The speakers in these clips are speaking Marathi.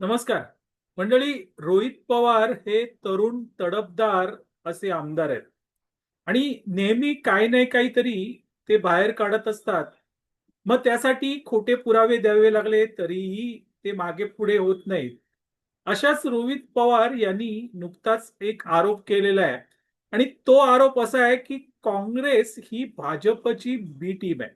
नमस्कार. मंडळी रोहित पवार हे तरुण तडफदार असे आमदार आहेत. आणि नेहमी काही नाही काहीतरी ते बाहेर काढत असतात. मग त्यासाठी खोटे पुरावे द्यावे लागले तरीही ते मागे पुढे होत नाहीत. अशाच रोहित पवार यांनी नुकताच एक आरोप केलेला आहे. आणि तो आरोप असा आहे की काँग्रेस ही भाजपची बी टीम आहे.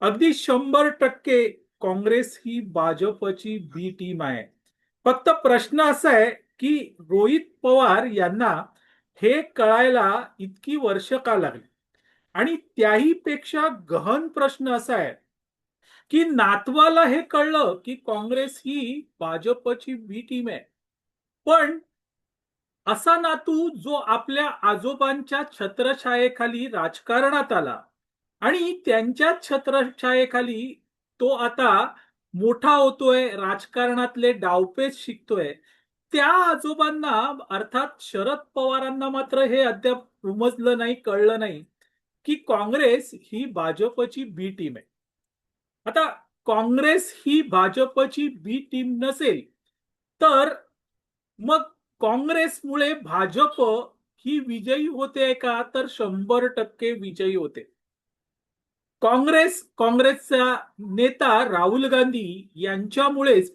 अगदी शंभर टक्के काँग्रेस ही भाजपची बी टीम आहे. फक्त प्रश्न असा आहे की रोहित पवार यांना हे कळायला इतकी वर्ष का लागली? आणि त्याही पेक्षा गहन प्रश्न असा आहे की नातवाला हे कळलं की काँग्रेस ही भाजपची बी टीम आहे. पण असा नातू जो आपल्या आजोबांच्या छत्रछायेखाली राजकारणात आला आणि त्यांच्या छत्रछायेखाली तो आता मोठा होतोय राजकारणातले डावपेच शिकतोय. त्या आजोबांना अर्थात शरद पवारांना मात्र हे अद्याप उमजलं नाही कळलं नाही की काँग्रेस ही भाजपची बी टीम आहे. आता काँग्रेस ही भाजपची बी टीम नसेल तर मग काँग्रेसमुळे भाजप ही विजयी होते का? तर शंभर टक्के विजयी होते. काँग्रेस काँग्रेसचा नेता राहुल गांधी यांच्यामुळेच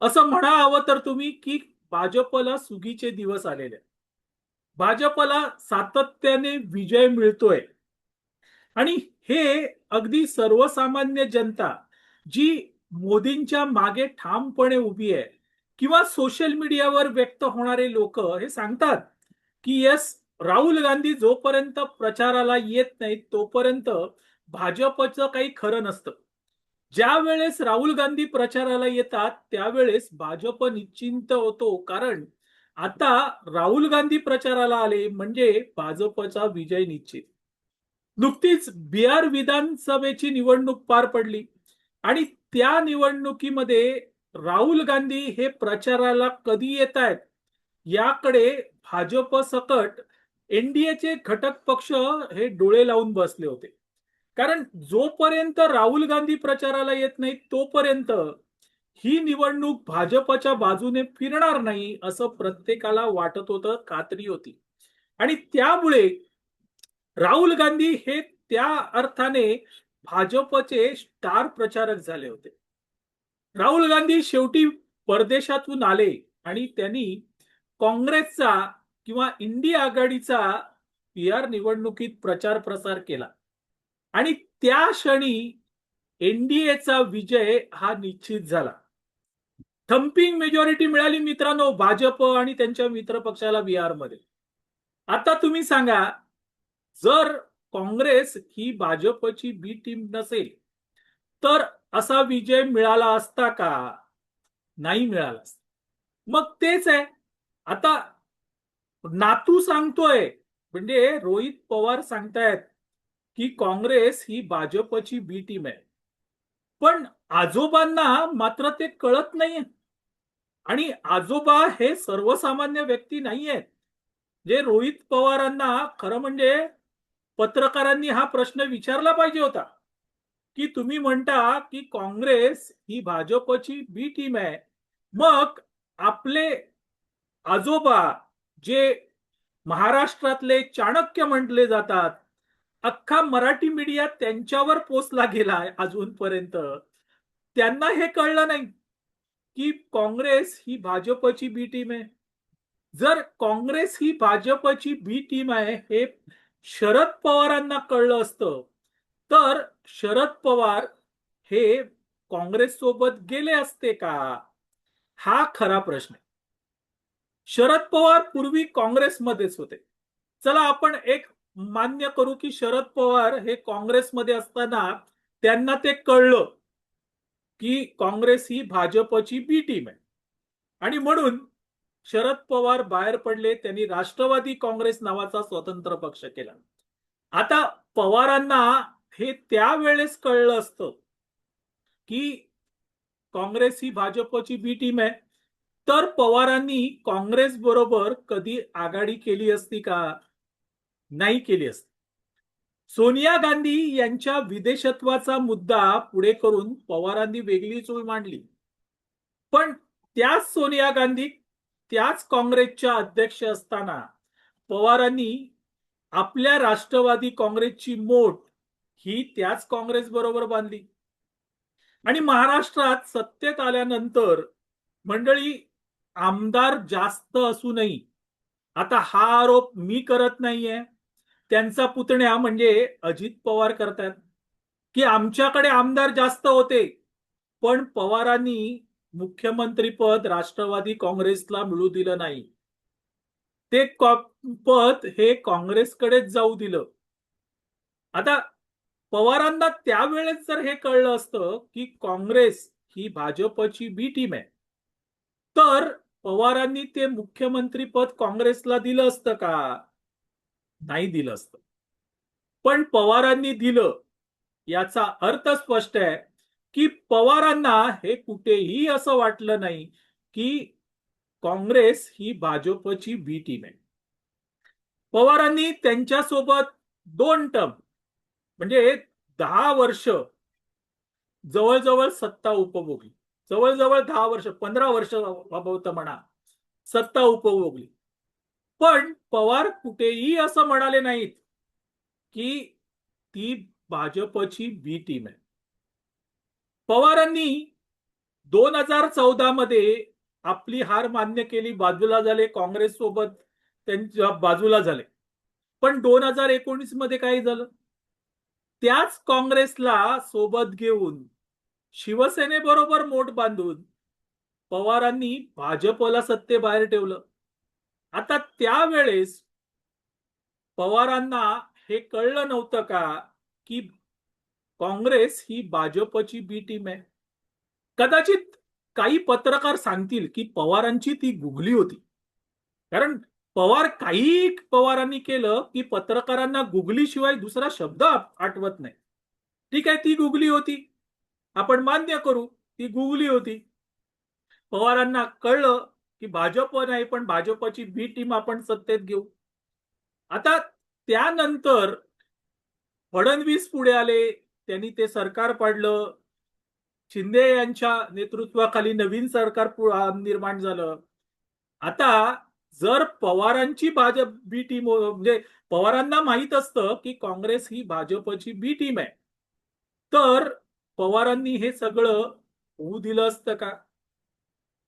असं म्हणा हवं तर तुम्ही की भाजपला सुगीचे दिवस आलेले भाजपला सातत्याने विजय मिळतोय. आणि हे अगदी सर्वसामान्य जनता जी मोदींच्या मागे ठामपणे उभी आहे किंवा सोशल मीडियावर व्यक्त होणारे लोक हे सांगतात की यस राहुल गांधी जोपर्यंत प्रचाराला येत नाहीत तोपर्यंत भाजपचं काही खरं नसतं. ज्या वेळेस राहुल गांधी प्रचाराला येतात त्यावेळेस भाजप निश्चिंत होतो. कारण आता राहुल गांधी प्रचाराला आले म्हणजे भाजपचा विजय निश्चित. नुकतीच बिहार विधानसभेची निवडणूक पार पडली आणि त्या निवडणुकीमध्ये राहुल गांधी हे प्रचाराला कधी येत आहेत याकडे भाजप सकट एनडीएचे घटक पक्ष हे डोळे लावून बसले होते. कारण जोपर्यंत राहुल गांधी प्रचाराला येत नाही तोपर्यंत ही निवडणूक भाजपच्या बाजूने फिरणार नाही असं प्रत्येकाला वाटत होतं खात्री होती. आणि त्यामुळे राहुल गांधी हे त्या अर्थाने भाजपचे स्टार प्रचारक झाले होते. राहुल गांधी शेवटी परदेशातून आले आणि त्यांनी काँग्रेसचा किंवा इंडिया आघाडीचा बिहार निवडणुकीत प्रचार प्रसार केला. आणि त्या क्षणी एनडीएचा विजय हा निश्चित झाला. थम्पिंग मेजॉरिटी मिळाली मित्रांनो भाजप आणि त्यांच्या मित्र पक्षाला बिहारमध्ये आता तुम्ही सांगा जर काँग्रेस ही भाजपची बी टीम नसेल तर असा विजय मिळाला असता का? नाही मिळाला असता. मग तेच आहे. आता नातू सांगतोय म्हणजे रोहित पवार सांगतायत की काँग्रेस ही भाजपची बी टीम आहे. पण आजोबांना मात्र ते कळत नाहीये. आणि आजोबा हे सर्वसामान्य व्यक्ती नाही आहेत जे रोहित पवारांना खरं म्हणजे पत्रकारांनी हा प्रश्न विचारला पाहिजे होता. की तुम्ही म्हणता की काँग्रेस ही भाजपची बी टीम आहे. मग आपले आजोबा जे महाराष्ट्रातले चाणक्य म्हटले जातात अख्खा मराठी मीडिया त्यांच्यावर पोचला गेलाय अजूनपर्यंत. त्यांना हे कळलं नाही की काँग्रेस ही भाजपची बी टीम आहे. जर काँग्रेस ही भाजपची बी टीम आहे हे शरद पवारांना कळलं असतं तर शरद पवार हे काँग्रेस सोबत गेले असते का? हा खरा प्रश्न आहे. शरद पवार पूर्वी काँग्रेसमध्येच होते. चला आपण एक मान्य करू की शरद पवार हे काँग्रेसमध्ये असताना त्यांना ते कळलं की काँग्रेस ही भाजपची बी टीम आहे. आणि म्हणून शरद पवार बाहेर पडले त्यांनी राष्ट्रवादी काँग्रेस नावाचा स्वतंत्र पक्ष केला. आता पवारांना हे त्यावेळेस कळलं असतं की काँग्रेस ही भाजपची बी टीम आहे. तर पवारांनी काँग्रेस बरोबर कधी आघाडी केली असती का? नाही केली असती. सोनिया गांधी यांच्या विदेशत्वाचा मुद्दा पुढे करून पवारांनी वेगळी चूळ मांडली. पण त्याच सोनिया गांधी त्याच काँग्रेसच्या अध्यक्ष असताना पवारांनी आपल्या राष्ट्रवादी काँग्रेसची मोठ ही त्याच काँग्रेस बरोबर बांधली. आणि महाराष्ट्रात सत्तेत आल्यानंतर मंडळी आमदार जास्त असूनही आता हा आरोप मी करत नाहीये. त्यांचा पुतण्या म्हणजे अजित पवार करतात. की आमच्याकडे आमदार जास्त होते पण पवारांनी मुख्यमंत्रीपद राष्ट्रवादी काँग्रेसला मिळू दिलं नाही. ते पद हे काँग्रेसकडेच जाऊ दिलं. आता पवारांना त्यावेळेस जर हे कळलं असतं की काँग्रेस ही भाजपची बी टीम आहे तर पवारांनी ते मुख्यमंत्री पद काँग्रेसला दिलं असतं का? नाही दिलं असतं. पण पवारांनी दिलं. याचा अर्थ स्पष्ट आहे की पवारांना हे कुठेही असं वाटलं नाही की काँग्रेस ही भाजपची बी टीम आहे. पवारांनी त्यांच्यासोबत दोन टर्म म्हणजे दहा वर्ष जवळजवळ सत्ता उपभोगली. जवळजवळ दहा वर्ष पंधरा वर्ष बाबवत म्हणा सत्ता उपभोगली. पण पवार कुठेही असं म्हणाले नाहीत की ती भाजपची बी टीम आहे. पवारांनी दोन हजार चौदा मध्ये आपली हार मान्य केली बाजूला झाले काँग्रेस सोबत त्यांच्या बाजूला झाले. पण दोन हजार एकोणीसमध्ये काय झालं. त्याच काँग्रेसला सोबत घेऊन शिवसेनेबरोबर मोठ बांधून पवारांनी भाजपला सत्तेबाहेर ठेवलं. आता त्यावेळेस पवारांना हे कळलं नव्हतं का की काँग्रेस ही भाजपची बी टीम आहे? कदाचित काही पत्रकार सांगतील की पवारांची ती गुगली होती. कारण पवार काही पवारांनी केलं की पत्रकारांना गुगली शिवाय दुसरा शब्द आठवत नाही. ठीक आहे ती गुगली होती. आपण मान्य करू ती गुगली होती. पवारांना कळलं की भाजप नाही पण भाजपची बी टीम आपण सत्तेत घेऊ. आता त्यानंतर फडणवीस पुढे आले त्यांनी ते सरकार पाडलं. शिंदे यांच्या नेतृत्वाखाली नवीन सरकार निर्माण झालं. आता जर पवारांची भाजप बी टीम म्हणजे पवारांना माहीत असतं की काँग्रेस ही भाजपची बी टीम आहे. तर पवारांनी हे सगळं होऊ दिलं असतं का?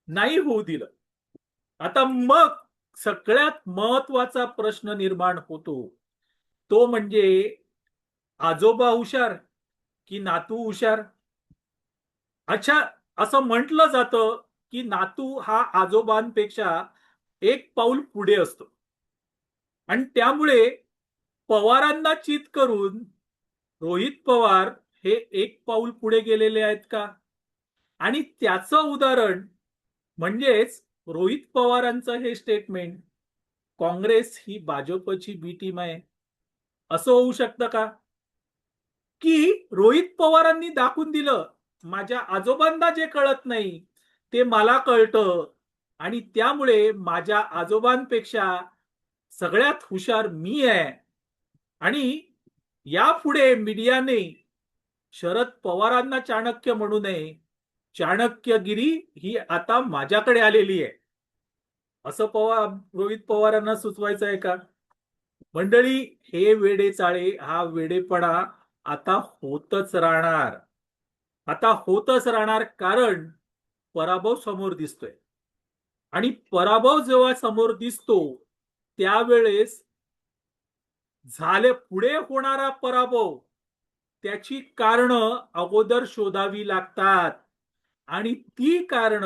नाही होऊ दिलं. आता मग सगळ्यात महत्त्वाचा प्रश्न निर्माण होतो. तो म्हणजे आजोबा हुशार की नातू हुशार? अच्छा असं म्हटलं जातं की नातू हा आजोबांपेक्षा एक पाऊल पुढे असतो. आणि त्यामुळे पवारांना चित करून रोहित पवार हे एक पाऊल पुढे गेलेले आहेत का? आणि त्याचं उदाहरण म्हणजेच रोहित पवारांचं हे स्टेटमेंट काँग्रेस ही भाजपची बी टीम आहे. असं होऊ शकतं का? की रोहित पवारांनी दाखवून दिलं माझ्या आजोबांना जे कळत नाही ते मला कळतं. आणि त्यामुळे माझ्या आजोबांपेक्षा सगळ्यात हुशार मी आहे. आणि यापुढे मीडियाने शरद पवारांना चाणक्य म्हणू नये. चाणक्यगिरी ही आता माझ्याकडे आलेली आहे. असं पवार रोहित पवारांना सुचवायचं आहे का? मंडळी हे वेडे चाळे हा वेडेपणा आता होतच राहणार. आता होतच राहणार कारण पराभव समोर दिसतोय. आणि पराभव जेव्हा समोर दिसतो त्यावेळेस झाले पुढे होणारा पराभव त्याची कारण अगोदर शोधावी लागतात. आणि ती कारण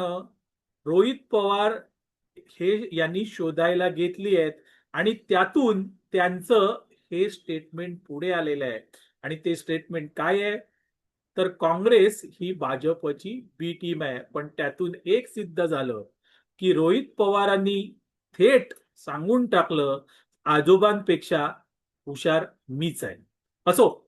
रोहित पवार हे यांनी शोधायला घेतली आहेत आणि त्यातून त्यांचं हे स्टेटमेंट पुढे आलेलं आहे. आणि ते स्टेटमेंट काय आहे? तर काँग्रेस ही भाजपची बी टीम आहे. पण त्यातून एक सिद्ध झालं की रोहित पवारांनी थेट सांगून टाकलं आजोबांपेक्षा हुशार मीच आहे. असो